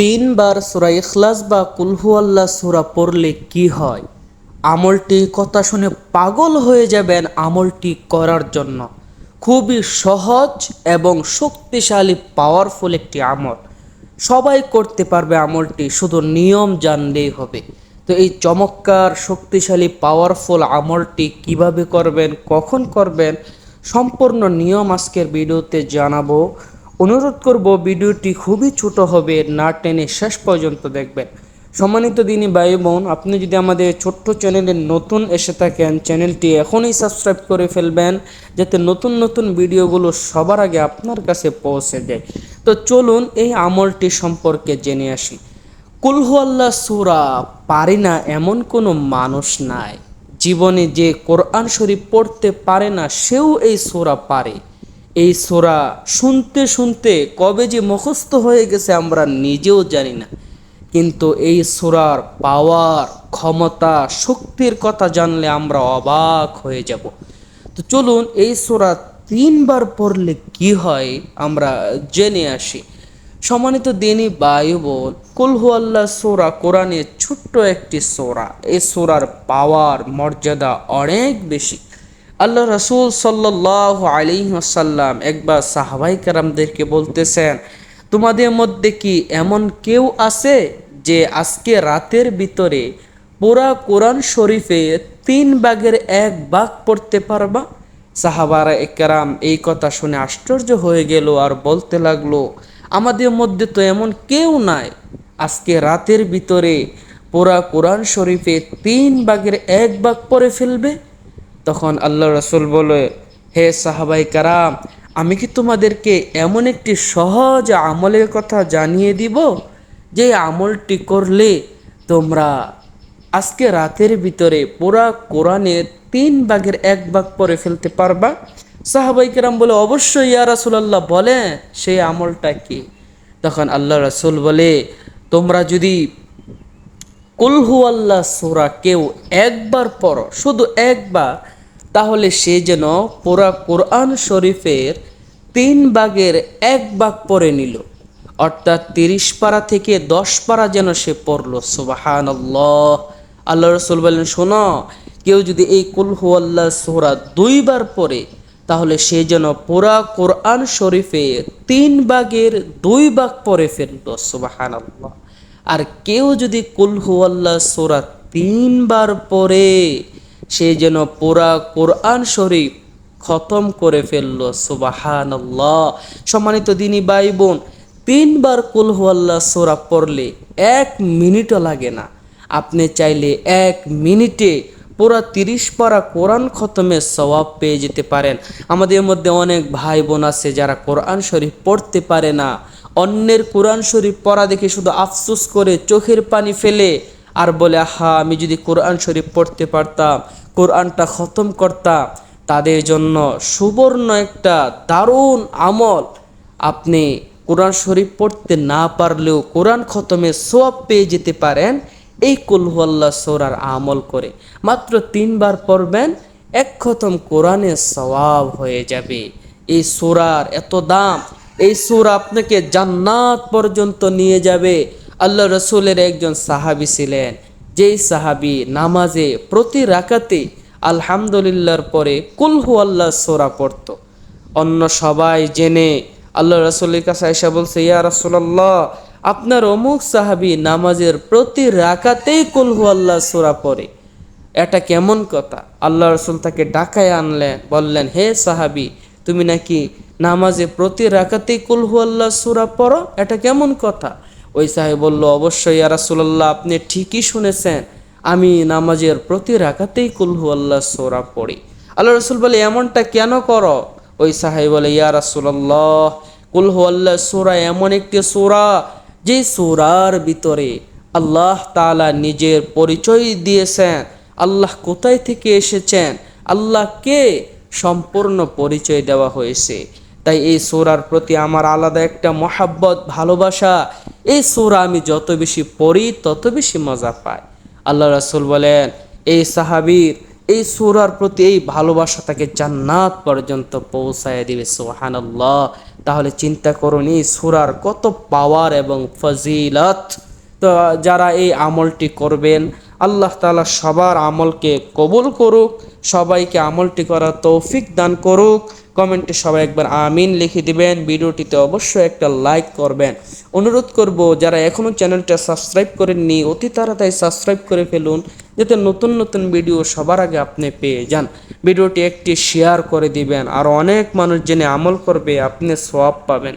তিনবার সুরা ইখলাস বা কুলহু আল্লাহ সুরা পড়লে কি হয়? আমলটি কথা শুনে পাগল হয়ে যাবেন আমলটি করার জন্য। খুবই সহজ এবং শক্তিশালী পাওয়ারফুল একটি আমল। সবাই করতে পারবে আমলটি, শুধু নিয়ম জানলেই হবে। তো এই চমৎকার, শক্তিশালী পাওয়ারফুল আমলটি কীভাবে করবেন, কখন করবেন, সম্পূর্ণ নিয়ম আজকের ভিডিওতে জানাব। অনুরোধ করব ভিডিওটি খুবই ছোট হবে, না টেনে শেষ পর্যন্ত দেখবেন। সম্মানিত দিনী ভাই বোন, আপনি যদি আমাদের ছোট্ট চ্যানেলে নতুন এসে থাকেন, চ্যানেলটি এখনই সাবস্ক্রাইব করে ফেলবেন, যাতে নতুন নতুন ভিডিওগুলো সবার আগে আপনার কাছে পৌঁছে যায়। তো চলুন এই আমলটি সম্পর্কে জেনে আসি। কুলহু আল্লাহ সুরা, পারি না এমন কোনো মানুষ নাই। জীবনে যে কোরআন শরীফ পড়তে পারে না, সেও এই সোরা পারে। এই সোরা শুনতে শুনতে কবে যে মুখস্থ হয়ে গেছে আমরা নিজেও জানি না। কিন্তু এই সোরার পাওয়ার, ক্ষমতা, শক্তির কথা জানলে আমরা অবাক হয়ে যাব। তো চলুন এই সোরা তিনবার পড়লে কি হয় আমরা জেনে আসি। সম্মানিত দিনী বায়ু বল কুলহু আল্লাহ সোরা কোরআনের ছোট্ট একটি সোরা। এই সোরার পাওয়ার মর্যাদা অনেক বেশি। আল্লাহ রসুল সাল্লাহ আলী আসাল্লাম একবার সাহাবাই কারামদেরকে বলতেছেন, তোমাদের মধ্যে কি এমন কেউ আছে যে আজকে রাতের ভিতরে পুরা কোরআন শরীফে তিন ভাগের এক ভাগ পড়তে পারবা? সাহাবারা একরাম এই কথা শুনে আশ্চর্য হয়ে গেল আর বলতে লাগল, আমাদের মধ্যে তো এমন কেউ নাই, আজকে রাতের ভিতরে পুরা কোরআন শরীফে তিন ভাগের এক ভাগ পরে ফেলবে? তখন আল্লাহ রসুল বলে, হে সাহাবাই কারাম, আমি কি তোমাদেরকে এমন একটি সহজ আমলের কথা জানিয়ে দিব যে আমলটি করলে তোমরা আজকে রাতের ভিতরে পুরা কোরআনের তিন ভাগের এক ভাগ পরে ফেলতে পারবা? সাহাবাই কেরাম বলে, অবশ্যই ইয়া রাসুলাল্লাহ, বলে সেই আমলটা কি? তখন আল্লাহ রাসুল বলে, তোমরা যদি কুলহু আল্লাহ সোরা কেউ একবার পড়ো, শুধু একবার তাহলে সে যেন পুরা কোরআন শরীফের তিন ভাগের এক ভাগ পরে নিল। অর্থাৎ তিরিশ পারা থেকে দশ পারা যেন সে পড়ল। সুবাহান আল্লাহ আল্লাহ রসুল বললেন, শোনো, কেউ যদি এই কুলহু আল্লাহ সোহরা দুইবার পরে তাহলে সে যেন পুরা কোরআন শরীফে তিন ভাগের দুই ভাগ পরে ফেলল সুবাহান আর কেউ যদি কুলহু আল্লাহ সোরা তিনবার পড়ে সে যেন পুরা কোরআন শরীফ খতম করে ফেলল। সুবাহান সম্মানিত দিনী ভাই বোন তিনবার কুলহু আল্লাহ সোরা পড়লে এক মিনিটও লাগে না। আপনি চাইলে এক মিনিটে পুরা তিরিশ পারা কোরআন খতমে সওয়াব পেয়ে যেতে পারেন। আমাদের মধ্যে অনেক ভাই বোন আছে যারা কোরআন শরীফ পড়তে পারে না। অন্যের কোরআন শরীফ পড়া দেখে শুধু আফসোস করে চোখের পানি ফেলে আর বলে হা আমি যদি কোরআন শরীফ পড়তে পারতাম, কোরআনটা খতম করতাম, তাদের জন্য সুবর্ণ একটা দারুণ আমল। আপনি কোরআন শরীফ পড়তে না পারলেও কোরআন খতমে সোয়াব পেয়ে যেতে পারেন। এই কুলহুয়াল্লা সোরার আমল করে মাত্র তিনবার পড়বেন, এক খতম কোরআনে সওয়াব হয়ে যাবে। এই সোরার এত দাম, এই সুর আপনাকে জান্নাত পর্যন্ত নিয়ে যাবে। আল্লাহ রসুলের একজন সাহাবি ছিলেন। যেই সাহাবি নামাজে প্রতি রাকাতে আলহামদুলিল্লাহর পরে কুলহু আল্লাহ সোরা পড়ত। অন্য সবাই জেনে আল্লাহ রসুলের কাছে এসে বলছে, ইয়া রসুল্লাহ আপনার অমুক সাহাবি নামাজের প্রতি রাকাতেই কুলহু আল্লাহ সোরা পড়ে। এটা কেমন কথা? আল্লাহ রসুল তাকে ডাকায় আনলেন, বললেন, হে সাহাবি, তুমি নাকি নামাজে প্রতি রাকাতেই কুলহু আল্লাহ সুরা পড়ো? এটা কেমন কথা? ওই সাহেব বলল, অবশ্যই রাসুল্লাহ আপনি ঠিকই শুনেছেন। আমি নামাজের প্রতি রাখাতেই কুলহু আল্লাহ সোরা পড়ি। আল্লাহ রসুল বলে, এমনটা কেন করো? ওই সাহেব বলে, ইয়া রাসুল্লাহ কুলহু আল্লাহ সোরা এমন একটি সোরা যে সোরার ভিতরে আল্লাহ তালা নিজের পরিচয় দিয়েছেন। আল্লাহ কোথায় থেকে এসেছেন? আল্লাহ কে? সম্পূর্ণ পরিচয় দেওয়া হয়েছে। তাই এই সোরার প্রতি আমার আলাদা একটা মহাব্বত, ভালোবাসা এই সোরা আমি যত বেশি পড়ি, তত বেশি মজা পাই। আল্লাহ রাসুল বলেন, এই সাহাবির, এই সুরার প্রতি এই ভালোবাসা তাকে জান্নাত পর্যন্ত পৌঁছায় দিবে সোহানাল্লাহ তাহলে চিন্তা করুন এই সুরার কত পাওয়ার এবং ফজিলত। তো যারা এই আমলটি করবেন, আল্লাহ তাআলা সবার আমলকে কবুল করুক সবাইকে আমলটি করার তৌফিক দান করুক। কমেন্টে সবাই একবার আমিন লিখে দিবেন। ভিডিওটিতে অবশ্যই একটা লাইক করবেন। অনুরোধ করব, যারা এখনও চ্যানেলটা সাবস্ক্রাইব করেননি, অতি তাড়াতাড়ি সাবস্ক্রাইব করে ফেলুন, যাতে নতুন নতুন ভিডিও সবার আগে আপনি পেয়ে যান। ভিডিওটি একটি শেয়ার করে দিবেন। আর অনেক মানুষ জেনে আমল করবে, আপনি সওয়াব পাবেন।